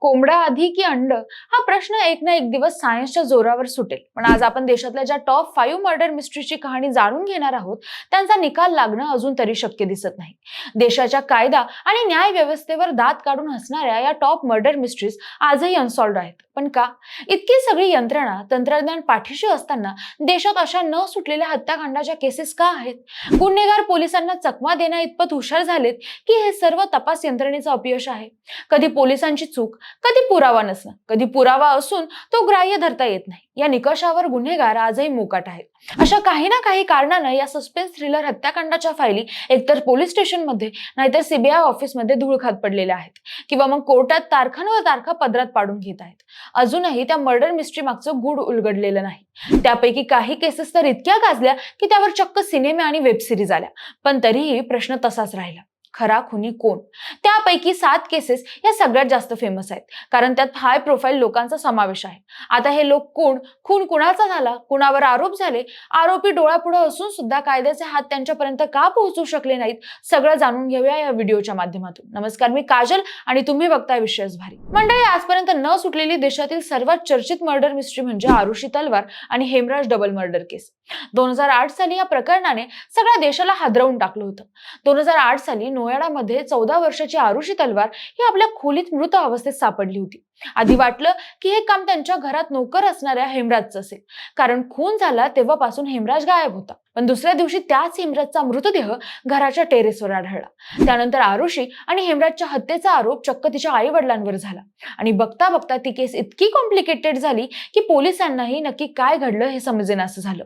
कोंबडा आधी की अंड? हा प्रश्न एक ना एक दिवस सायन्सच्या जोरावर सुटेल. पण आज आपण देशातल्या ज्या टॉप फाईव्ह मर्डर मिस्ट्रीची कहाणी जाणून घेणार आहोत त्यांचा निकाल लागणं अजून तरी शक्य दिसत नाही. देशाच्या कायदा आणि न्याय व्यवस्थेवर दात काढून हसणाऱ्या या टॉप मर्डर मिस्ट्रीज आजही अनसॉल्ड आहेत. पण का? इतकी सगळी यंत्रणा तंत्रज्ञान पाठीशी असताना देशात अशा न सुटलेल्या हत्याकांडाच्या केसेस का आहेत? गुन्हेगार पोलिसांना चकमा देण्या इतपत हुशार झालेत की हे सर्व तपास यंत्रणेचं अपयश आहे? कधी पोलिसांची चूक कधी पुरावा नसणं कधी पुरावा असून तो ग्राह्य धरता येत नाही. या निकषावर गुन्हेगार आजही मोकाट आहेत. अशा काही ना काही कारणानं या सस्पेन्स थ्रिलर हत्याकांडाच्या फायली एकतर पोलीस स्टेशनमध्ये नाहीतर सीबीआय ऑफिसमध्ये धूळ खात पडलेल्या आहेत किंवा मग कोर्टात तारखांवर तारखा पदरात पाडून घेत आहेत. अजूनही त्या मर्डर मिस्ट्री मागचं गुढ उलगडलेलं नाही. त्यापैकी काही केसेस तर इतक्या गाजल्या की त्यावर चक्क सिनेमे आणि वेब सिरीज आल्या. पण तरीही प्रश्न तसाच राहिला. खरा खुनी कोण? त्यापैकी सात केसेस या सगळ्यात जास्त फेमस आहेत. कारण त्यात हाय प्रोफाईल लोकांचा समावेश आहे. आता हे लोक कोण? खून कुणाचा झाला? कुणावर आरोप झाले? आरोपी डोळ्यापुढे असून सुद्धा कायद्याचे हात त्यांच्यापर्यंत का पोहोचू शकले नाहीत? सगळं जाणून घेऊया या व्हिडिओच्या माध्यमातून. नमस्कार मी काजल आणि तुम्ही बघताय विश्वास भारी. मंडळी आजपर्यंत न सुटलेली देशातील सर्वात चर्चित मर्डर मिस्ट्री म्हणजे आरुषी तलवार आणि हेमराज डबल मर्डर केस दोन हजार आठ साली या प्रकरणाने सगळ्या देशाला हादरवून टाकलं होतं. दोन हजार आठ साली नोयाडामध्ये चौदा वर्षाची आरुषी तलवार ही आपल्या खोलीत मृत अवस्थेत सापडली होती. आधी वाटलं की हे काम त्यांच्या घरात नोकर असणाऱ्या हेमराजचं असेल. कारण खून झाला तेव्हापासून हेमराज गायब होता. पण दुसऱ्या दिवशी त्याच हेमराजचा मृतदेह घराच्या टेरेसवर आढळला. त्यानंतर आरुषी आणि हेमराजच्या हत्येचा आरोप चक्क तिच्या आई वडिलांवर झाला. आणि बघता बघता ती केस इतकी कॉम्प्लिकेटेड झाली की पोलिसांनाही नक्की काय घडलं हे समजेनासं झालं.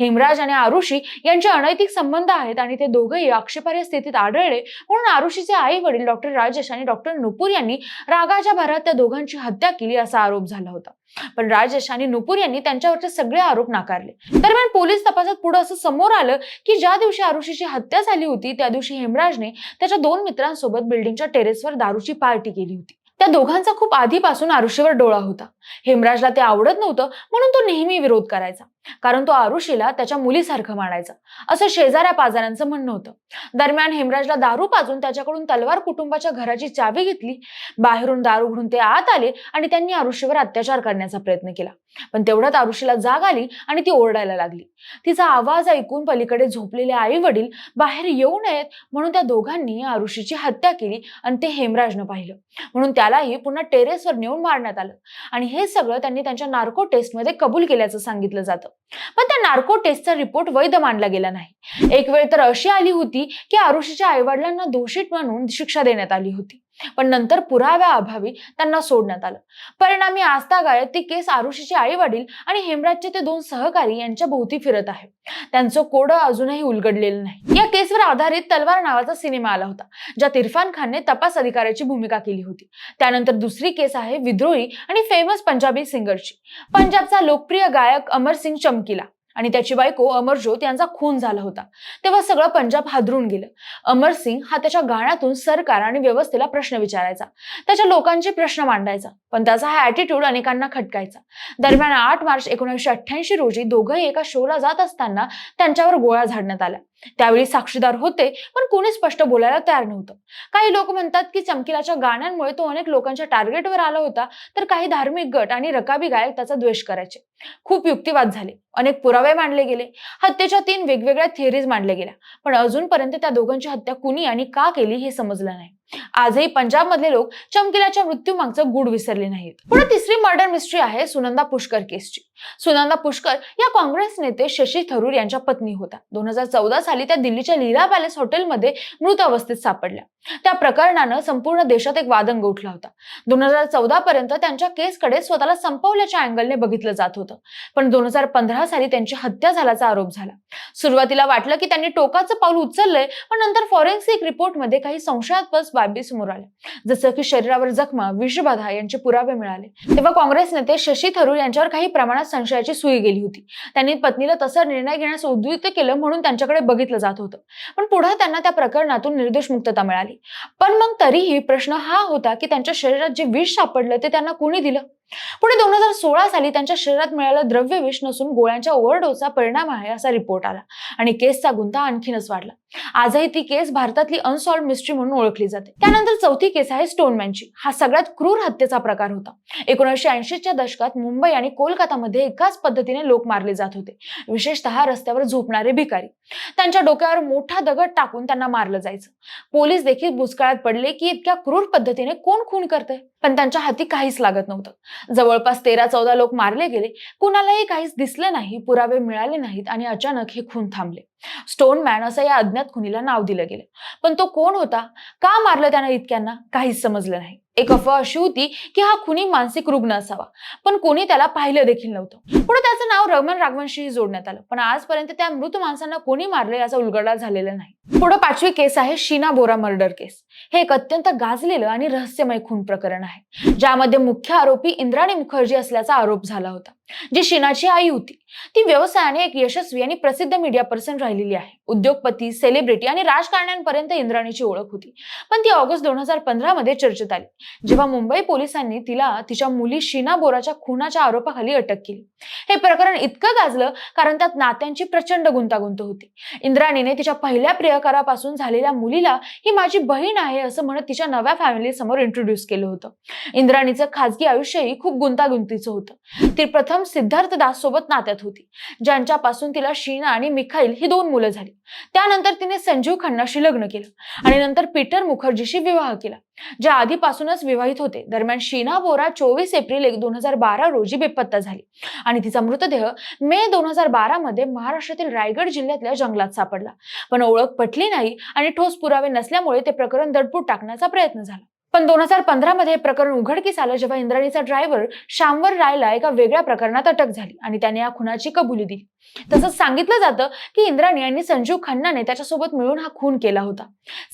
हेमराज आणि आरुषी यांचे अनैतिक संबंध आहेत आणि ते दोघंही आक्षेपार्ह स्थितीत आढळले म्हणून आरुषीचे आई वडील डॉक्टर राजेश आणि डॉक्टर नुपूर यांनी रागाच्या भरात त्या दोघांची हत्या केली असा आरोप झाला होता. पण राजेश आणि नुपूर यांनी त्यांच्यावरचे सगळे आरोप नाकारले. दरम्यान पोलीस तपासात पुढे असं समोर आलं की ज्या दिवशी आरुषीची हत्या झाली होती त्या दिवशी हेमराजने त्याच्या दोन मित्रांसोबत बिल्डिंगच्या टेरेसवर दारूची पार्टी केली होती. त्या दोघांचा खूप आधीपासून आरुषीवर डोळा होता. हेमराजला ते आवडत नव्हतं म्हणून तो नेहमी विरोध करायचा. कारण तो आरुषीला त्याच्या मुलीसारखं मानायचा. असं शेजाऱ्या पाजाऱ्यांचं म्हणणं होतं. दरम्यान हेमराजला दारू पाजून त्याच्याकडून तलवार कुटुंबाच्या घराची चावी घेतली. बाहेरून दारू घडून ते आत आले आणि त्यांनी आरुषीवर अत्याचार करण्याचा प्रयत्न केला. पण तेवढ्यात आरुषीला जाग आली आणि ती ओरडायला लागली. तिचा आवाज ऐकून पलीकडे झोपलेले आई वडील बाहेर येऊ नयेत म्हणून त्या दोघांनी आरुषीची हत्या केली आणि ते हेमराजनं पाहिलं. म्हणून त्यालाही पुन्हा टेरेसवर नेऊन मारण्यात आलं. आणि हे सगळं त्यांनी त्यांच्या नार्को टेस्टमध्ये कबूल केल्याचं सांगितलं जातं. पण त्या नार्को टेस्टचा रिपोर्ट वैध मानला गेला नाही. एक वेळ तर अशी आली होती की आरुषीच्या आईवडिलांना दोषित म्हणून शिक्षा देण्यात आली होती. पण नंतर पुराव्या अभावी त्यांना सोडण्यात आलं. परिणामी आजतागायत ती केस आरुषीचे आई वडील आणि हेमराजचे ते दोन सहकारी यांच्या भोवती फिरत आहे. त्यांचं कोडं अजूनही उलगडलेलं नाही. या केसवर आधारित तलवार नावाचा सिनेमा आला होता ज्यात इरफान खानने तपास अधिकाऱ्याची भूमिका केली होती. त्यानंतर दुसरी केस आहे विद्रोही आणि फेमस पंजाबी सिंगरची पंजाबचा लोकप्रिय गायक अमर सिंग चमकीला. आणि त्याची बायको अमरजोत यांचा खून झाला होता. तेव्हा सगळं पंजाब हादरून गेलं. अमर सिंग हा त्याच्या गाण्यातून सरकार आणि व्यवस्थेला प्रश्न विचारायचा. त्याच्या लोकांचे प्रश्न मांडायचा. पण त्याचा हा अॅटिट्यूड अनेकांना खटकायचा. दरम्यान आठ मार्च एकोणीसशे अठ्ठ्याऐंशी रोजी दोघंही एका शोला जात असताना त्यांच्यावर गोळ्या झाडण्यात आल्या. त्यावेळी साक्षीदार होते पण कोणी स्पष्ट बोलायला तयार नव्हतं. काही लोक म्हणतात की चमकीलाच्या गाण्यांमुळे तो अनेक लोकांच्या टार्गेटवर आला होता तर काही धार्मिक गट आणि रकाबी गायक त्याचा द्वेष करायचे. खूप युक्तिवाद झाले. अनेक पुरावे मांडले गेले. हत्येच्या तीन वेगवेगळ्या थिअरीज मांडल्या गेल्या. पण अजूनपर्यंत त्या दोघांची हत्या कुणी आणि का केली हे समजलं नाही. आजही पंजाब मधले लोक मृत्यू मृत्यूमागचं गुड विसरले नाहीत. पुढे तिसरी मर्डर मिस्ट्री आहे सुनंदा पुष्कर केसची. सुनंदा पुष्कर या काँग्रेस नेते शशी थरूर यांच्या पत्नी होत्या दोन हजार चौदा साली त्या दिल्लीच्या लीला पॅलेस हॉटेलमध्ये मृत अवस्थेत सापडल्या. त्या प्रकरणानं संपूर्ण देशात एक वादंग उठला होता. दोन हजार चौदा पर्यंत त्यांच्या केसकडे स्वतःला संपवल्याच्या अँगलने बघितलं जात होतं. पण दोन हजार पंधरा साली त्यांची हत्या झाल्याचा आरोप झाला. सुरुवातीला वाटलं की त्यांनी टोकाचं पाऊल उचललंय पण नंतर फॉरेन्सिक रिपोर्टमध्ये काही संशयास्पद बाबी समोर आल्या जसं की शरीरावर जखमा विषबाधा यांचे पुरावे मिळाले. तेव्हा काँग्रेस नेते शशी थरूर यांच्यावर काही प्रमाणात संशयाची सुई गेली होती. त्यांनी पत्नीला तसा निर्णय घेण्यास उद्युक्त केलं म्हणून त्यांच्याकडे बघितलं जात होतं. पण पुढे त्यांना त्या प्रकरणातून निर्दोष मुक्तता मिळाली. पण मग तरीही प्रश्न हा होता की त्यांच्या शरीरात जे विष सापडलं ते त्यांना कुणी दिलं? पुढे दोन हजार सोळा साली त्यांच्या शरीरात मिळालं द्रव्य विष नसून गोळ्यांच्या ओव्हरडोसचा परिणाम आहे असा रिपोर्ट आला. आणि केसचा गुंता आणखीनच वाढला. आजही ती केस भारतातली अनसॉल्व मिस्ट्री म्हणून ओळखली जाते. त्यानंतर चौथी केस आहे स्टोनमॅनची हा सगळ्यात क्रूर हत्येचा प्रकार होता. एकोणीसशे ऐंशीच्या दशकात मुंबई आणि कोलकातामध्ये एकाच पद्धतीने लोक मारले जात होते. विशेषतः रस्त्यावर झोपणारे भिकारी. त्यांच्या डोक्यावर मोठा दगड टाकून त्यांना मारलं जायचं. पोलीस देखील बुचकाळात पडले की इतक्या क्रूर पद्धतीने कोण खून करते पण त्यांच्या हाती काहीच लागत नव्हतं. जवळपास तेरा चौदा लोक मारले गेले. कुणालाही काहीच दिसलं नाही पुरावे मिळाले नाहीत आणि अचानक हे खून थांबले. स्टोन मॅन असं या अज्ञात खुनीला नाव दिलं गेलं. पण तो कोण होता? का मारलं त्यानं इतक्यांना? काहीच समजलं नाही. एक अफवा अशी होती की हा खुनी मानसिक रुग्ण असावा. पण कोणी त्याला पाहिलं देखील नव्हतं. पुढे त्याचं नाव रमन राघवनशी जोडण्यात आलं. पण आजपर्यंत त्या मृत माणसांना कोणी मारलं याचा उलगडा झालेला नाही. पुढे पाचवी केस आहे शीना बोरा मर्डर केस. हे एक अत्यंत गाजलेलं आणि रहस्यमय खून प्रकरण आहे. ज्यामध्ये मुख्य आरोपी इंद्राणी मुखर्जी असल्याचा आरोप झाला होता जी शीनाची आई होती. ती व्यवसायाने एक यशस्वी आणि प्रसिद्ध मीडिया पर्सन राहिलेली आहे. उद्योगपती सेलिब्रिटी आणि राजकारण्यांपर्यंत इंद्राणीची ओळख होती. पण ती ऑगस्ट दोन हजार पंधरा मध्ये चर्चेत आली. जेव्हा मुंबई पोलिसांनी तिला तिच्या मुली शीना बोराच्या खुनाच्या आरोपाखाली अटक केली. हे प्रकरण इतकं गाजलं कारण त्यात नात्यांची प्रचंड गुंतागुंत होती. इंद्राणीने तिच्या पहिल्या प्रियकरापासून झालेल्या मुलीला ही माझी बहीण आहे असं म्हणत तिच्या नव्या फॅमिली समोर इंट्रोड्यूस केलं होतं. इंद्राणीचं खाजगी आयुष्यही खूप गुंतागुंतीचं होतं. ती प्रथम सिद्धार्थ दास सोबत नात्यात होती. ज्यांच्यापासून तिला शीना आणि मिखाईल ही दोन मुलं झाली. त्यानंतर तिने संजीव खन्नाशी लग्न केलं आणि नंतर पीटर मुखर्जीशी विवाह केला. ज्या आधीपासूनच विवाहित होते. दरम्यान शीना बोरा चोवीस एप्रिल दोन हजार बारा रोजी बेपत्ता झाली. आणि तिचा मृतदेह मे दोन हजार बारा मध्ये महाराष्ट्रातील रायगड जिल्ह्यातल्या जंगलात सापडला. पण ओळख पटली नाही आणि ठोस पुरावे नसल्यामुळे ते प्रकरण दडपूट टाकण्याचा प्रयत्न झाला. पण दोन हजार पंधरा मध्ये हे प्रकरण उघडकीस आलं जेव्हा इंद्राणीचा ड्रायव्हर श्यामवर रायला एका वेगळ्या प्रकरणात अटक झाली आणि त्याने या खुनाची कबुली दिली. तसंच सांगितलं जातं की इंद्राणी यांनी संजीव खन्नाने त्याच्यासोबत मिळून हा खून केला होता.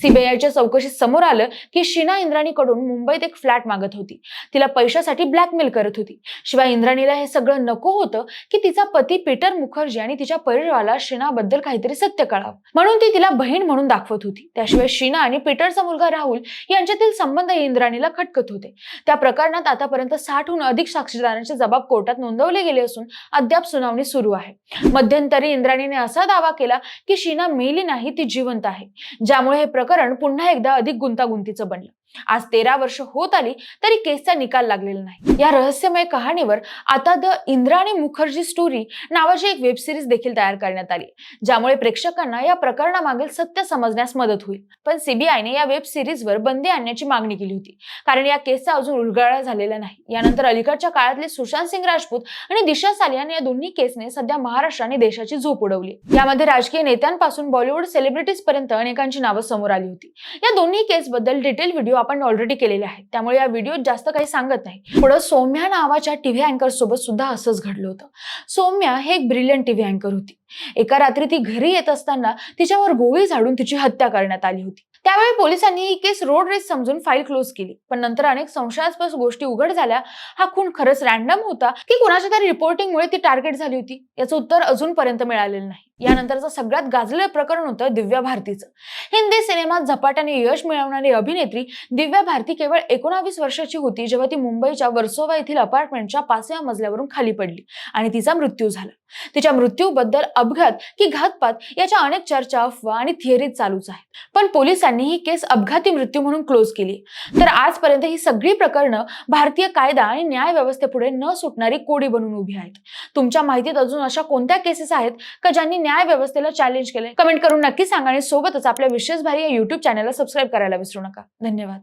सीबीआयच्या चौकशीत समोर आलं की शीना इंद्राणीकडून मुंबईत एक फ्लॅट मागत होती. तिला पैशासाठी ब्लॅकमेल करत होती. शिवाय इंद्राणीला हे सगळं नको होतं की तिचा पती पीटर मुखर्जी आणि तिच्या परिवाराला शीनाबद्दल काहीतरी सत्य कळावं. म्हणून ती तिला बहीण म्हणून दाखवत होती. त्याशिवाय शीना आणि पीटरचा मुलगा राहुल यांच्यातील संबंध इंद्राणीला खटकत होते. त्या प्रकरणात आतापर्यंत साठहून अधिक साक्षीदारांचे जबाब कोर्टात नोंदवले गेले असून अद्याप सुनावणी सुरू आहे. मध्यंतरी इंद्राणीने असा दावा केला की शीना मेली नाही ती जिवंत आहे. ज्यामुळे हे प्रकरण पुन्हा एकदा अधिक गुंतागुंतीचं बनलं. आज तेरा वर्ष होत आली तरी केसचा निकाल लागलेला नाही. या रहस्यमय कहाणीवर आता द इंद्राणी मुखर्जी स्टोरी नावाची एक वेब सिरीज देखील तयार करण्यात आली. ज्यामुळे प्रेक्षकांना या प्रकरणामागील सत्य समजण्यास मदत होईल. पण सीबीआयने या वेब सिरीजवर बंदी आणण्याची मागणी केली होती. कारण या केसचा अजून उलगडा झालेला नाही. यानंतर अलीकडच्या काळातले सुशांत सिंग राजपूत आणि दिशा सालियान या दोन्ही केसने सध्या महाराष्ट्र आणि देशाची झोप उडवली. यामध्ये राजकीय नेत्यांपासून बॉलिवूड सेलिब्रिटीज पर्यंत अनेकांची नावं समोर आली होती. या दोन्ही केसबद्दल डिटेल व्हिडिओ आपण ऑलरेडी केलेले आहेत. त्यामुळे या व्हिडिओत जास्त काही सांगत नाही. पुढे सौम्या नावाच्या टीव्ही अँकर सोबत सुद्धा असंच घडलं होतं. सौम्या हे एक ब्रिलियंट टीव्ही अँकर होती. एका रात्री ती घरी येत असताना तिच्यावर गोळी झाडून तिची हत्या करण्यात आली होती. त्यावेळी पोलिसांनी ही केस रोड रेस समजून फाईल क्लोज केली. पण नंतर अनेक संशयास्पद गोष्टी उघड झाल्या. हा खून खरंच रॅन्डम होता की कुणाच्या तरी रिपोर्टिंगमुळे ती टार्गेट झाली होती? याचं उत्तर अजूनपर्यंत मिळालेलं नाही. यानंतरचं सगळ्यात गाजलेलं प्रकरण होतं दिव्या भारतीचं. हिंदी सिनेमात झपाट्याने यश मिळवणारी अभिनेत्री दिव्या भारती केवळ एकोणावीस वर्षाची होती जेव्हा ती मुंबईच्या वर्सोवा येथील अपार्टमेंटच्या पाचव्या मजल्यावरून खाली पडली आणि तिचा मृत्यू झाला. तिच्या मृत्यूबद्दल अपघात की घातपात याच्या अनेक चर्चा अफवा आणि थिअरीज चालूच आहेत. पण पोलिसांनी ही केस अपघाती मृत्यू म्हणून क्लोज केली. तर आजपर्यंत ही सगळी प्रकरणं भारतीय कायदा आणि न्याय व्यवस्थेपुढे न सुटणारी कोडी बनून उभी आहेत. तुमच्या माहितीत अजून अशा कोणत्या केसेस आहेत का ज्यांनी न्याय व्यवस्थेला चॅलेंज केले कमेंट करून नक्की सांगा आणि सोबतच आपल्या विशेष भारी या युट्यूब चॅनलला सबस्क्राईब करायला विसरू नका. धन्यवाद.